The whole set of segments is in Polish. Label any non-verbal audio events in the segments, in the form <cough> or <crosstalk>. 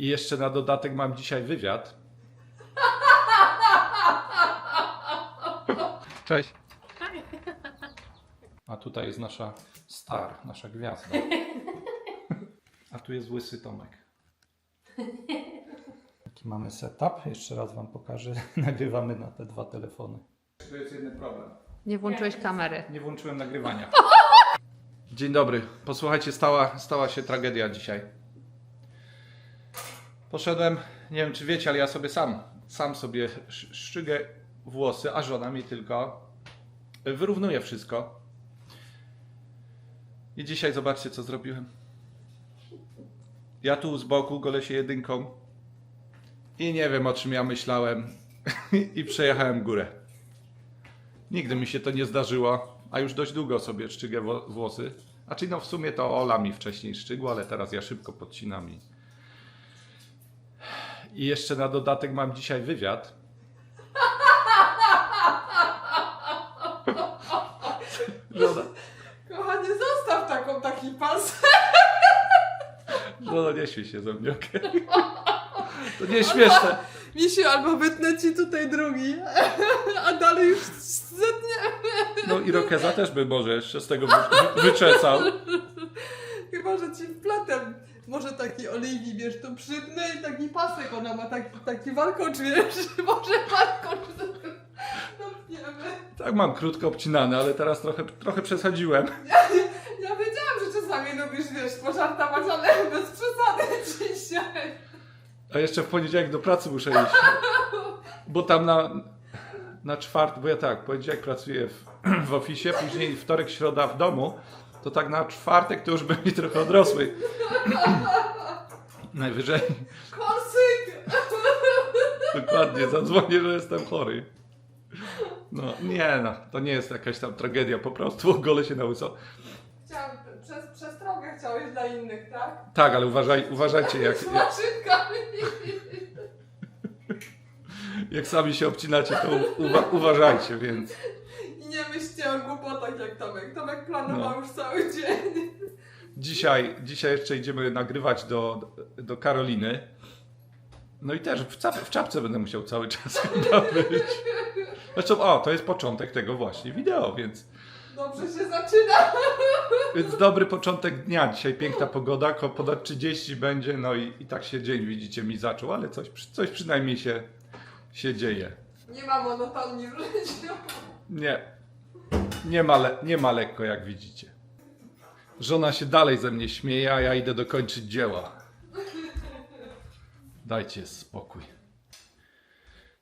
I jeszcze na dodatek mam dzisiaj wywiad. Cześć. A tutaj jest nasza star, nasza gwiazda. A tu jest łysy Tomek. Taki mamy setup. Jeszcze raz Wam pokażę. <laughs> Nagrywamy na te dwa telefony. To jest jeden problem. Nie włączyłeś kamery. Nie włączyłem nagrywania. Dzień dobry. Posłuchajcie, stała, stała się tragedia dzisiaj. Poszedłem, nie wiem czy wiecie, ale ja sobie sam, sam sobie sz- szczygę włosy, a żona mi tylko wyrównuje wszystko. I dzisiaj zobaczcie, co zrobiłem. Ja tu z boku golę się jedynką i nie wiem, o czym ja myślałem <laughs> i przejechałem górę. Nigdy mi się to nie zdarzyło, a już dość długo sobie szczygę włosy. A czy no w sumie to Ola mi wcześniej szczygła, ale teraz ja szybko podcinam i... I jeszcze na dodatek mam dzisiaj wywiad. Żona, Kochanie, zostaw taką, taki pas. żona nie śmiej się ze mnie, okej? To nie śmieszne. Misiu, albo wytnę ci tutaj drugi, a dalej już zetnie. No i Rokeza też by może jeszcze z tego wy- wyczesał. Chyba, że ci wpletem. Może taki oliwii, wiesz, to przytnę i taki pasek ona ma, taki, taki warkocz, wiesz, <laughs> może warkocz. Domkniemy. Tak mam krótko obcinane, ale teraz trochę, trochę przesadziłem. <laughs> Ja wiedziałam, że czasami lubisz, wiesz, pożartować, ale bez przesady dzisiaj. A jeszcze w poniedziałek do pracy muszę iść. Bo tam na, na czwartek, bo ja tak, poniedziałek pracuję w, <clears throat> w oficie, później wtorek, środa w domu, to tak na czwartek to już mi trochę odrosły. Najwyżej, Korsyk! dokładnie, zadzwonię, że jestem chory. No, nie no, to nie jest jakaś tam tragedia, po prostu ogolę się na łyso. Chciałam, przez przestrogę chciałeś dla innych, tak? Tak, ale uważaj, uważajcie, jak, Z maszynkami. <laughs> jak sami się obcinacie, to uwa, uważajcie, więc... Myślcie o głupotach jak Tomek. Tomek planował No. już cały dzień. Dzisiaj, dzisiaj jeszcze idziemy nagrywać do, do Karoliny. No i też w, cap, w czapce będę musiał cały czas <laughs> chyba być. Zresztą, o, to jest początek tego właśnie wideo, więc, Dobrze się zaczyna. więc dobry początek dnia. Dzisiaj piękna pogoda, ponad 30 będzie, no i, i tak się dzień, widzicie, mi zaczął, ale coś, coś przynajmniej się, się dzieje. Nie ma monotonii w życiu. Nie, nie ma, le, nie ma lekko, jak widzicie. Żona się dalej ze mnie śmieje, a ja idę dokończyć dzieła. Dajcie spokój.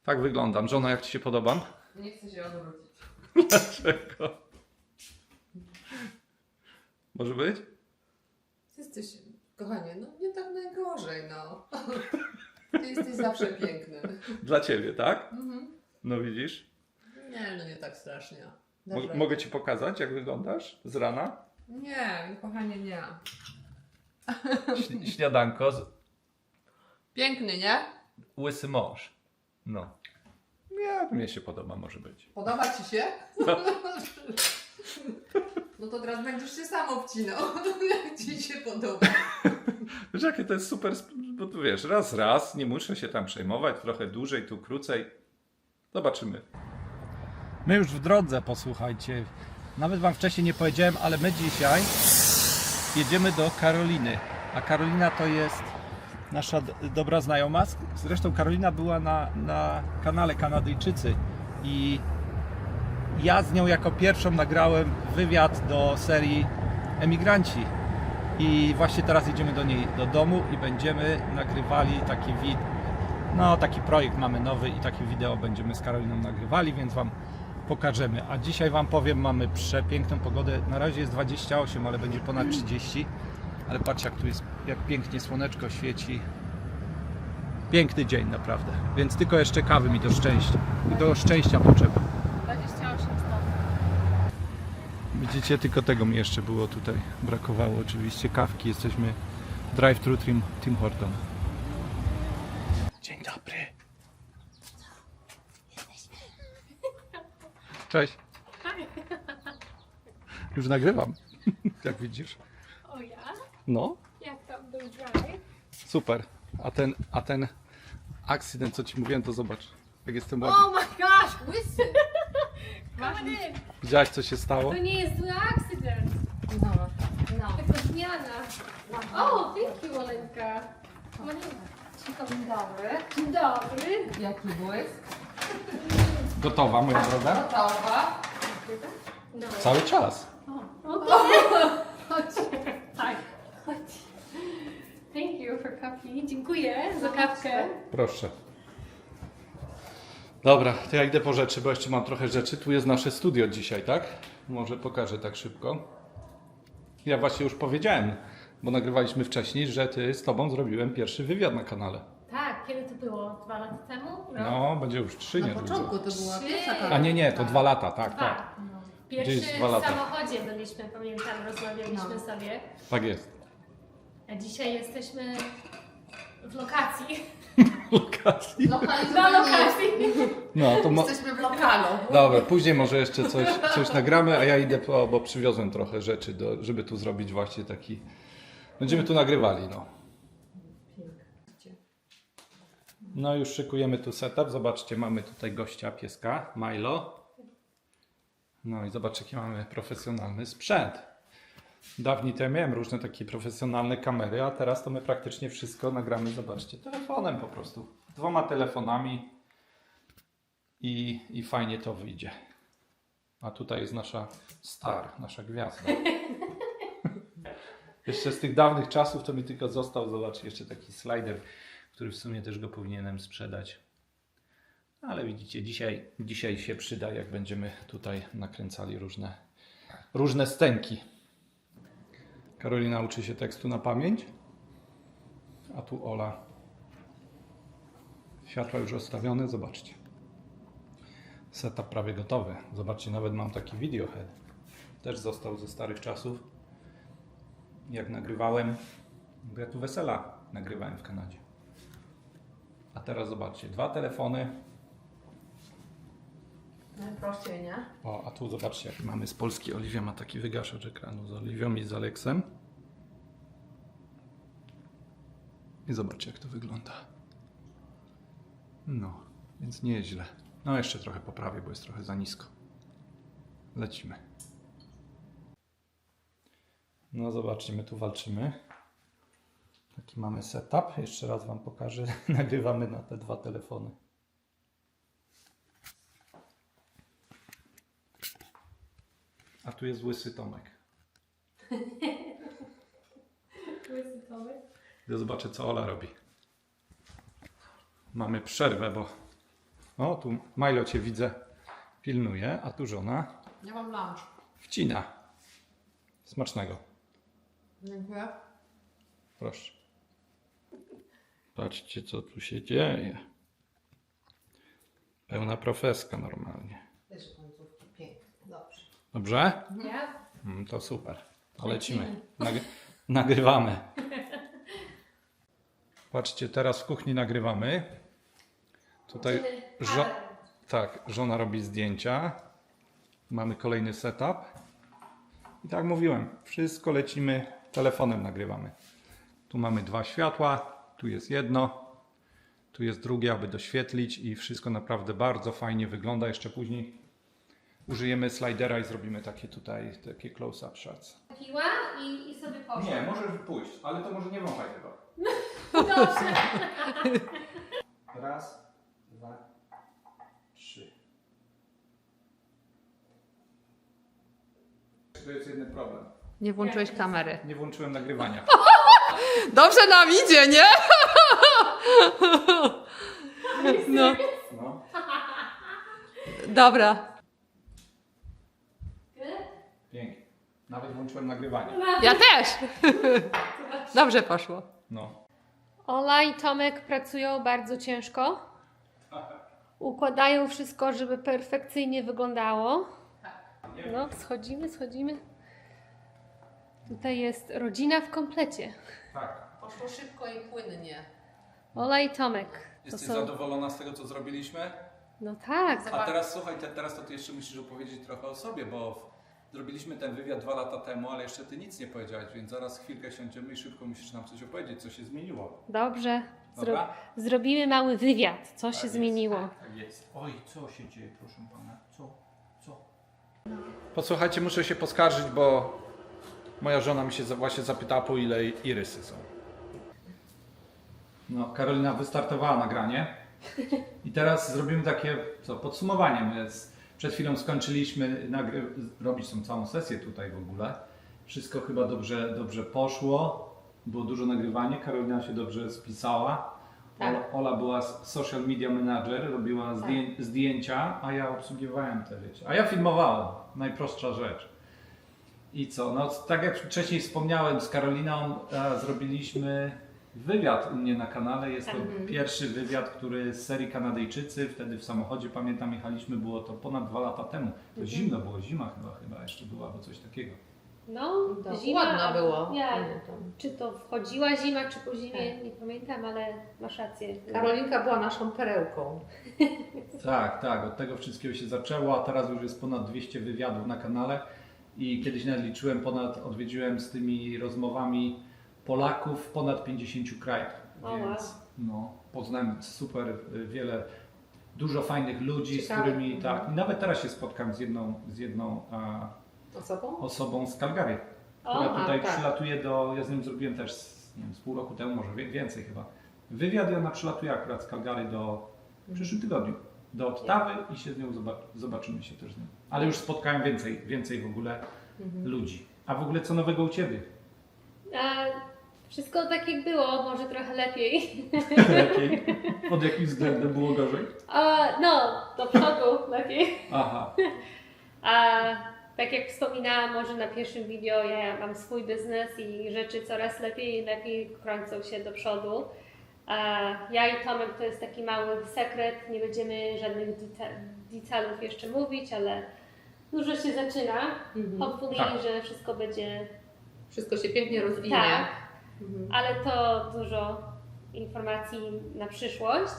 Tak wyglądam. Żona, jak ci się podobam? Nie chcę się odwrócić. Dlaczego? Może być? Jesteś, kochanie, no nie tak najgorzej, no. Ty jesteś zawsze piękny. Dla ciebie, tak? Mhm. No widzisz? Nie, no nie tak strasznie. Mo- mogę ci pokazać, jak wyglądasz z rana? Nie, kochanie, nie. Ś- śniadanko z Piękny, nie? łysy mąż. No. Nie, mnie się podoba, może być. Podoba ci się? No to teraz będziesz się sam obcinał, <laughs> jak ci się podoba. Wiesz, jakie to jest super, sp- bo tu wiesz, raz, raz, nie muszę się tam przejmować, trochę dłużej, tu krócej. Zobaczymy. My już w drodze, posłuchajcie. Nawet Wam wcześniej nie powiedziałem, ale my dzisiaj jedziemy do Karoliny. A Karolina to jest nasza dobra znajoma. Zresztą Karolina była na, na kanale Kanadyjczycy i ja z nią jako pierwszą nagrałem wywiad do serii Emigranci. I właśnie teraz jedziemy do niej do domu i będziemy nagrywali taki wid no taki projekt mamy nowy i takie wideo będziemy z Karoliną nagrywali, więc Wam pokażemy. A dzisiaj Wam powiem, mamy przepiękną pogodę. Na razie jest 28, ale będzie ponad 30. Ale patrz jak tu jest, jak pięknie słoneczko świeci. Piękny dzień naprawdę. Więc tylko jeszcze kawy mi do szczęścia. Do szczęścia potrzeba. 28 stopni. Widzicie, tylko tego mi jeszcze było tutaj. Brakowało oczywiście kawki. Jesteśmy drive-thru Tim, Tim Horton. Dzień dobry. Cześć. Już nagrywam, <laughs> jak widzisz. O ja? No, Jak tam był drive? super. A ten, a ten akcydent, co ci mówiłem, to zobacz. Jak jestem ładny. Oh my gosh, łysy! <laughs> Masz Come in. Widziałaś, co się stało? To nie jest zły akcydent, No, no. tylko zmiana. O, thank you, Olenka. Come on in. Dzień dobry. Dzień dobry. Jaki błysk? Gotowa, moja droga? Gotowa. Cały czas. Tak. Chodź. Thank you for coffee. Dziękuję za kawkę. Proszę. Dobra, to ja idę po rzeczy, bo jeszcze mam trochę rzeczy. Tu jest nasze studio dzisiaj, tak? Może pokażę tak szybko. Ja właśnie już powiedziałem, bo nagrywaliśmy wcześniej, że ty z tobą zrobiłem pierwszy wywiad na kanale. Tak, kiedy to było? Dwa lata temu? Rok? No, będzie już trzy Na niedługo. początku to była Trzy. pierwsza A nie, nie, to dwa lata, tak, tak. Dwa. Pierwszy Gdzieś dwa lata. w samochodzie byliśmy, pamiętam, rozmawialiśmy No. sobie. Tak jest. A dzisiaj jesteśmy w lokacji. <laughs> Lokacji. Na lokacji. No, to mo- Jesteśmy w lokalu. Dobra, później może jeszcze coś, coś nagramy, a ja idę po, bo przywiozłem trochę rzeczy, do, żeby tu zrobić właśnie taki... Będziemy tu nagrywali, no. No już szykujemy tu setup. Zobaczcie, mamy tutaj gościa, pieska, Milo. No i zobaczcie, jaki mamy profesjonalny sprzęt. Dawniej to ja miałem różne takie profesjonalne kamery, a teraz to my praktycznie wszystko nagramy, zobaczcie, telefonem po prostu. Dwoma telefonami i, i fajnie to wyjdzie. A tutaj jest nasza star, nasza gwiazda. <laughs> jeszcze z tych dawnych czasów to mi tylko został, zobaczcie, jeszcze taki slider, który w sumie też go powinienem sprzedać. Ale widzicie, dzisiaj, dzisiaj się przyda, jak będziemy tutaj nakręcali różne, różne stęki. Karolina uczy się tekstu na pamięć, a tu Ola. Światła już rozstawione, zobaczcie. Setup prawie gotowy. Zobaczcie, nawet mam taki videohead. Też został ze starych czasów. Jak nagrywałem, bo ja tu wesela nagrywałem w Kanadzie. A teraz zobaczcie, dwa telefony. Najprościej, nie? O, a tu zobaczcie, jaki mamy z Polski. Oliwia ma taki wygaszacz ekranu z Oliwią i z Aleksem. I zobaczcie, jak to wygląda. No, więc nieźle. No, jeszcze trochę poprawię, bo jest trochę za nisko. Lecimy. No, zobaczcie, my tu walczymy. Taki mamy setup. Jeszcze raz Wam pokażę. <laughs> Nagrywamy na te dwa telefony. A tu jest łysy Tomek. <laughs> Łysy Tomek. Ja zobaczę, co Ola robi. Mamy przerwę, bo. O, tu Milo cię widzę, pilnuje, a tu żona Ja mam lunch. wcina. Smacznego. Dziękuję. Proszę. Patrzcie, co tu się dzieje. Pełna profeska normalnie. Też końcówki pięknie. Dobrze. Dobrze? Nie? Mm, to super. To lecimy. Nagry- <laughs> nagrywamy. Patrzcie, teraz w kuchni nagrywamy. Tutaj żo- tak, żona robi zdjęcia. Mamy kolejny setup. I tak jak mówiłem, wszystko lecimy telefonem nagrywamy. Tu mamy dwa światła, tu jest jedno, tu jest drugie, aby doświetlić i wszystko naprawdę bardzo fajnie wygląda. Jeszcze później użyjemy slidera i zrobimy takie tutaj, takie close-up shots. Piła i, i sobie poszła. Nie, możesz pójść, ale to może nie wąchaj tego. Dobrze. <laughs> Raz, dwa, trzy. To jest jeden problem. Nie włączyłeś kamery. Nie włączyłem nagrywania. <laughs> Dobrze nam idzie, nie? No. No. Dobra. Pięknie. Nawet włączyłem nagrywanie. Ja też. Dobrze poszło. No. Ola i Tomek pracują bardzo ciężko. Układają wszystko, żeby perfekcyjnie wyglądało. No, schodzimy, schodzimy. Tutaj jest rodzina w komplecie. Tak. Poszło szybko i płynnie. Ola i Tomek. To Jesteś są... zadowolona z tego, co zrobiliśmy? No tak. A teraz słuchaj, te, teraz to ty jeszcze musisz opowiedzieć trochę o sobie, bo zrobiliśmy ten wywiad dwa lata temu, ale jeszcze ty nic nie powiedziałaś, więc zaraz chwilkę siądziemy i szybko musisz nam coś opowiedzieć, co się zmieniło. Dobrze. Dobra? Zrobimy mały wywiad, co Tak się jest, zmieniło. Tak jest. Oj, co się dzieje, proszę pana? Co? Co? Posłuchajcie, muszę się poskarżyć, bo moja żona mi się za- właśnie zapytała, po ile irysy są. No, Karolina wystartowała nagranie. I teraz zrobimy takie co, podsumowanie. My z, przed chwilą skończyliśmy nagry- robić tą całą sesję tutaj w ogóle. Wszystko chyba dobrze, dobrze poszło. Było dużo nagrywania. Karolina się dobrze spisała. Tak. Ola, Ola była s- social media manager, robiła zdję, zdjęcia, a ja obsługiwałem te wiecie. A ja filmowałem. Najprostsza rzecz. I co? No, tak jak wcześniej wspomniałem z Karoliną, e, zrobiliśmy wywiad u mnie na kanale. Jest to pierwszy wywiad, który z serii Kanadyjczycy. Wtedy w samochodzie, pamiętam, jechaliśmy, było to ponad dwa lata temu. To zimno było, zima chyba, chyba jeszcze była, albo coś takiego. No, To zima. ładno było. Ja, Pamiętam. czy to wchodziła zima, czy po zimie, Tak. nie pamiętam, ale masz rację. Karolinka była naszą perełką. Tak, tak, od tego wszystkiego się zaczęło, a teraz już jest ponad 200 wywiadów na kanale i kiedyś nadliczyłem ponad, odwiedziłem z tymi rozmowami Polaków w ponad 50 krajach, O, wow. więc no, poznałem super y, wiele, dużo fajnych ludzi, Ciekawe. z którymi, Mhm. tak, i nawet teraz się spotkam z jedną, z jedną a, Osobą? osobą z Calgary, która tutaj tak. przylatuje do, ja z nim zrobiłem też, nie wiem, z pół roku temu, może więcej chyba, wywiad i ona przylatuje akurat z Calgary do, w przyszłym tygodniu, do Ottawy i się z nią zobac- zobaczymy się też z nią. Ale już spotkałem więcej, więcej w ogóle ludzi. A w ogóle co nowego u Ciebie? A, wszystko tak jak było, może trochę lepiej. <laughs> Lepiej? Pod jakim względem było gorzej? A, no, do przodu lepiej. Aha, A tak jak wspominałam może na pierwszym wideo, ja mam swój biznes i rzeczy coraz lepiej i lepiej kręcą się do przodu. A ja i Tomek to jest taki mały sekret, nie będziemy żadnych deta- detalów jeszcze mówić, ale dużo się zaczyna. Mhm. Hopefully, Tak. że wszystko będzie Wszystko się pięknie rozwinie. tak, Mhm. ale to dużo informacji na przyszłość.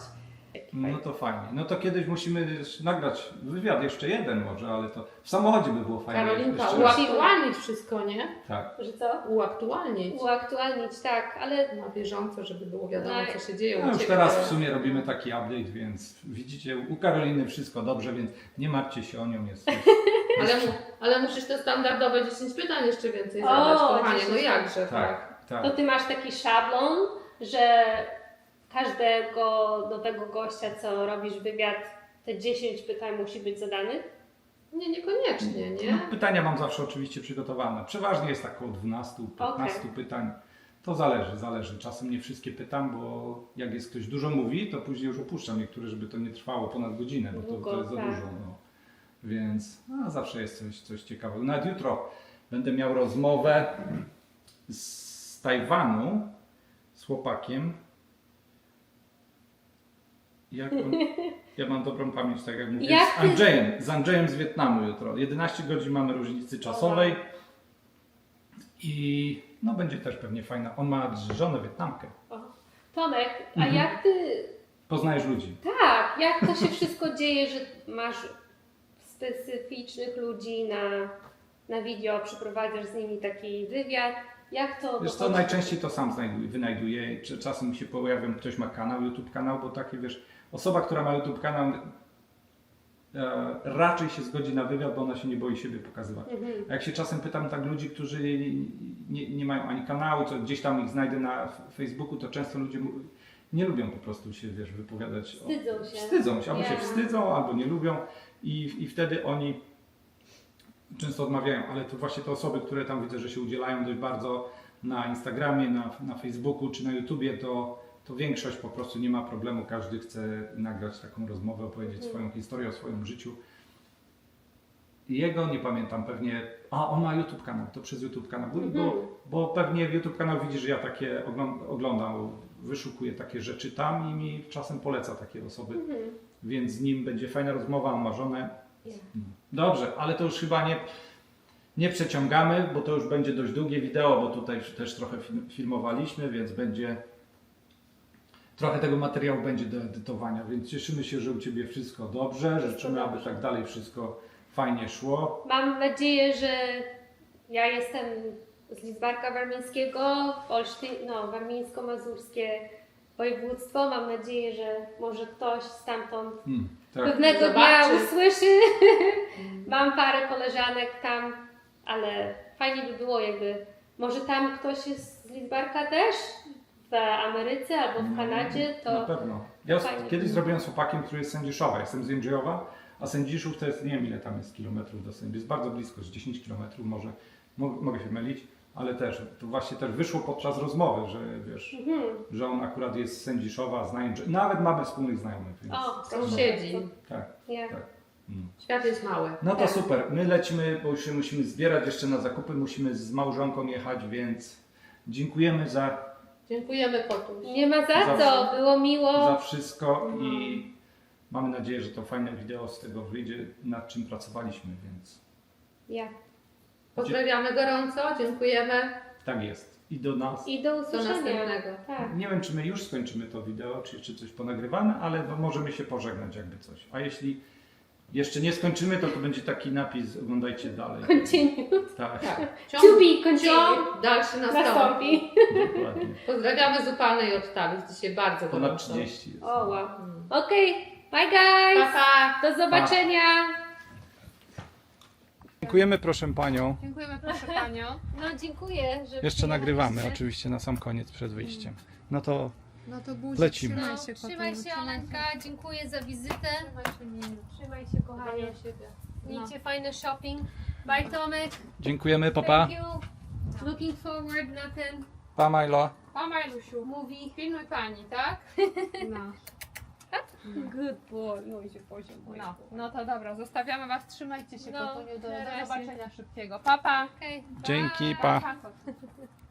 No to fajnie. No to kiedyś musimy nagrać wywiad, jeszcze jeden może, ale to w samochodzie by było fajnie. Karolinka, jeszcze raz. uaktualnić wszystko, nie? Tak. Że co? Uaktualnić. Uaktualnić, tak, ale Na bieżąco, żeby było wiadomo, Tak. co się dzieje u No już Ciebie. teraz w sumie robimy taki update, więc widzicie, u Karoliny wszystko dobrze, więc nie martwcie się o nią. Jest, jest, <laughs> Ale, mu, ale musisz te standardowe 10 pytań jeszcze więcej O, zadać, kochanie. 10 No jakże, tak. tak, To tak. ty masz taki szablon, że każdego nowego gościa, co robisz wywiad, te 10 pytań musi być zadanych? Nie, niekoniecznie, No, nie? pytania mam zawsze oczywiście przygotowane. Przeważnie jest tak około 12-15 pytań. To zależy, zależy. Czasem nie wszystkie pytam, bo jak jest ktoś dużo mówi, to później już opuszczam niektóre, żeby to nie trwało ponad godzinę, bo to, Długo, to jest za tak. dużo. No. Więc no, zawsze jest coś, coś ciekawego. Nawet jutro będę miał rozmowę z Tajwanu z chłopakiem. Jak on, ja mam dobrą pamięć, tak jak mówię. Jak z ty- Andrzejem, z Andrzejem z Wietnamu jutro. 11 godzin mamy różnicy czasowej. I no będzie też pewnie fajna. On ma żonę Wietnamkę. O. Tomek, a Mhm. jak ty. Poznajesz ludzi. Tak, jak to się <laughs> wszystko dzieje, że masz specyficznych ludzi na, na wideo, przeprowadzasz z nimi taki wywiad? Jak to Wiesz co, dochodzi? najczęściej to sam znajduję, wynajduję. Czy- Czasem się pojawiam, ktoś ma kanał, YouTube kanał, bo takie wiesz, osoba, która ma YouTube kanał e, raczej się zgodzi na wywiad, bo ona się nie boi siebie pokazywać. Mhm. A jak się czasem pytam tak ludzi, którzy nie, nie mają ani kanału, co gdzieś tam ich znajdę na F- Facebooku, to często ludzie mu- nie lubią po prostu się, wiesz, wypowiadać. Wstydzą się. Wstydzą się, albo się wstydzą, albo nie lubią i, i wtedy oni często odmawiają, ale to właśnie te osoby, które tam widzę, że się udzielają dość bardzo na Instagramie, na, na Facebooku czy na YouTubie, to, to większość po prostu nie ma problemu, każdy chce nagrać taką rozmowę, opowiedzieć swoją historię o swoim życiu. Jego nie pamiętam pewnie, a on ma YouTube kanał, to przez YouTube kanał, bo, Mhm. bo, bo pewnie w YouTube kanał widzi, że ja takie ogląd- oglądam, wyszukuję takie rzeczy tam i mi czasem poleca takie osoby Mhm. więc z nim będzie fajna rozmowa, on ma żonę. Ja. Dobrze, ale to już chyba nie, nie przeciągamy, bo to już będzie dość długie wideo, bo tutaj też trochę film- filmowaliśmy, więc będzie trochę tego materiału będzie do edytowania, więc cieszymy się, że u Ciebie wszystko dobrze, życzymy, aby tak dalej wszystko fajnie szło. Mam nadzieję, że ja jestem z Lidzbarka Warmińskiego, Olsztyn, no, warmińsko-mazurskie województwo. Mam nadzieję, że może ktoś stamtąd Hmm, tak. pewnego dnia Zobaczy. usłyszy. <laughs> Mam parę koleżanek tam, ale fajnie by było jakby, może tam ktoś jest z Lidzbarka też? W Ameryce albo w Kanadzie, Na to pewno. Ja fajnie. kiedyś zrobiłem z chłopakiem, który jest z Sędziszowa. Jestem z Jędrzejowa, a Sędziszów to jest, nie wiem ile tam jest kilometrów do Sędziszów. Jest bardzo blisko, z 10 kilometrów może. Mo- Mogę się mylić, ale też, to właśnie też wyszło podczas rozmowy, że wiesz, mhm. że on akurat jest z Sędziszowa, zna Jędrze... Nawet mamy wspólnych znajomych, więc o, Sąsiedzi. tak. Ja. tak. Mm. Świat jest mały. No to Tak. super. My lecimy, bo już się musimy zbierać jeszcze na zakupy, musimy z małżonką jechać, więc dziękujemy za, Dziękujemy kotuś. Nie ma za co, Zawsze. było miło. za wszystko i mamy nadzieję, że to fajne wideo z tego wyjdzie, nad czym pracowaliśmy, więc Ja. Pozdrawiamy gorąco, dziękujemy. tak jest. I do nas. I do Do usłyszenia. następnego. Tak. Nie wiem, czy my już skończymy to wideo, czy jeszcze coś ponagrywamy, ale no możemy się pożegnać jakby coś. A jeśli jeszcze nie skończymy, to to będzie taki napis, oglądajcie dalej. Continue. Tak, Tak. To be continued. ciąg dalszy nastąpi. Nastąpi. dokładnie. Pozdrawiamy z upalnej Ottawy. Jest dzisiaj bardzo Ponad gorąco. 30 jest. O wow. Mm. Okej, bye guys. Pa, pa. Do zobaczenia. Dziękujemy proszę Panią. Dziękujemy proszę Panią. No dziękuję, że Jeszcze nagrywamy oczywiście na sam koniec przed wyjściem. No to No to buzi, Lecimy. trzymaj No, się trzymaj się Olenka, dziękuję za wizytę. Trzymaj się. Trzymaj się kochanie. siebie. Miejcie fajny shopping. Bye Tomek. dziękujemy, Thank you. Looking forward na ten Pa Majlo. Pa Majlusiu, movie. pilnuj Pani, tak? No. <laughs> Good boy. No i się poziom. No, no to dobra, zostawiamy Was, trzymajcie się No, do, na do razie. zobaczenia szybkiego. Papa. Okay, Dzięki, pa. pa.